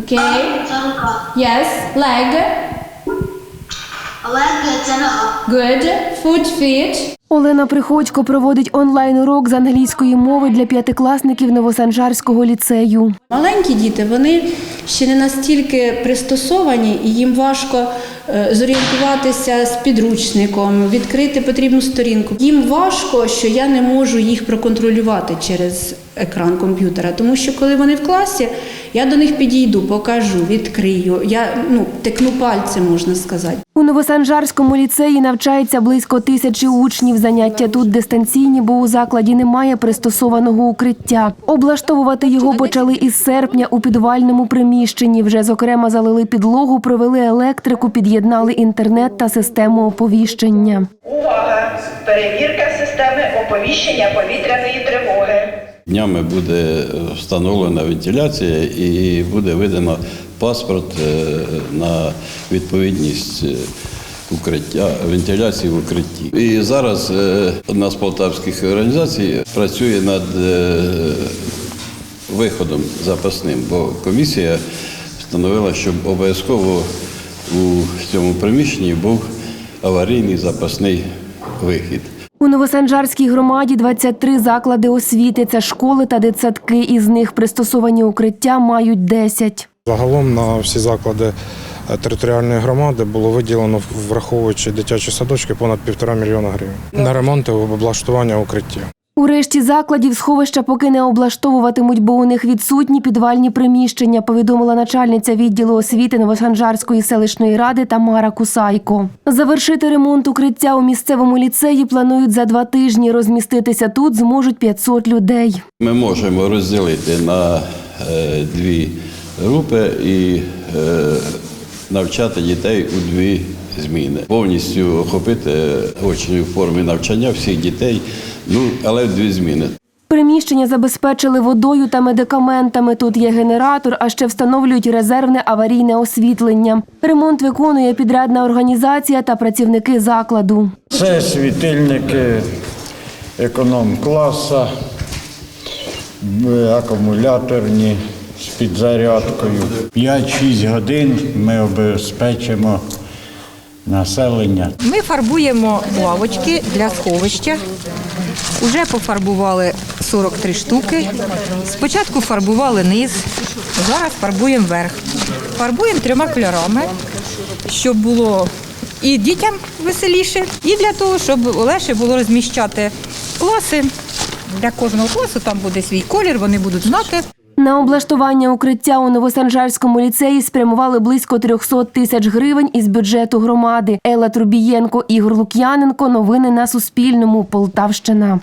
Okay. Yes. Leg. Leg. Good. Foot feet. Олена Приходько проводить онлайн-урок з англійської мови для п'ятикласників Новосанжарського ліцею. Маленькі діти вони ще не настільки пристосовані, і їм важко е, зорієнтуватися з підручником, відкрити потрібну сторінку. Їм важко, що я не можу їх проконтролювати через екран комп'ютера, тому що коли вони в класі, я до них підійду, покажу, відкрию. Я ну тикну пальцем, можна сказати. У Новосанжарському ліцеї навчається близько тисячі учнів. Заняття тут дистанційні, бо у закладі немає пристосованого укриття. Облаштовувати його почали із серпня у підвальному приміщенні. Вже зокрема залили підлогу, провели електрику, під'єднали інтернет та систему оповіщення. Увага! Перевірка системи оповіщення повітряної тривоги. Днями буде встановлена вентиляція і буде видано паспорт е, на відповідність е, укриття, вентиляції в укритті. І зараз е, одна з полтавських організацій працює над е, виходом запасним, бо комісія встановила, щоб обов'язково у цьому приміщенні був аварійний запасний вихід. У Новосанжарській громаді 23 заклади освіти. Це школи та дитсадки. Із них пристосовані укриття мають 10. Загалом на всі заклади територіальної громади було виділено, враховуючи дитячі садочки, понад півтора мільйона гривень на ремонт і облаштування укриття. У решті закладів сховища поки не облаштовуватимуть, бо у них відсутні підвальні приміщення, повідомила начальниця відділу освіти Новосанжарської селищної ради Тамара Кусайко. Завершити ремонт укриття у місцевому ліцеї планують за два тижні. Розміститися тут зможуть 500 людей. Ми можемо розділити на е, дві групи і е, навчати дітей у дві зміни. Повністю охопити очною в формі навчання всіх дітей, ну але в дві зміни. Приміщення забезпечили водою та медикаментами. Тут є генератор, а ще встановлюють резервне аварійне освітлення. Ремонт виконує підрядна організація та працівники закладу. Це світильники економ-класа, е, акумуляторні з підзарядкою. 5-6 годин ми обезпечимо населення. Ми фарбуємо лавочки для сховища. Уже пофарбували 43 штуки. Спочатку фарбували низ, зараз фарбуємо верх. Фарбуємо трьома кольорами, щоб було і дітям веселіше, і для того, щоб легше було розміщати класи. Для кожного класу там буде свій колір, вони будуть знати. На облаштування укриття у Новосанжарському ліцеї спрямували близько 300 тисяч гривень із бюджету громади. Елла Трубієнко, Ігор Лук'яненко. Новини на Суспільному. Полтавщина.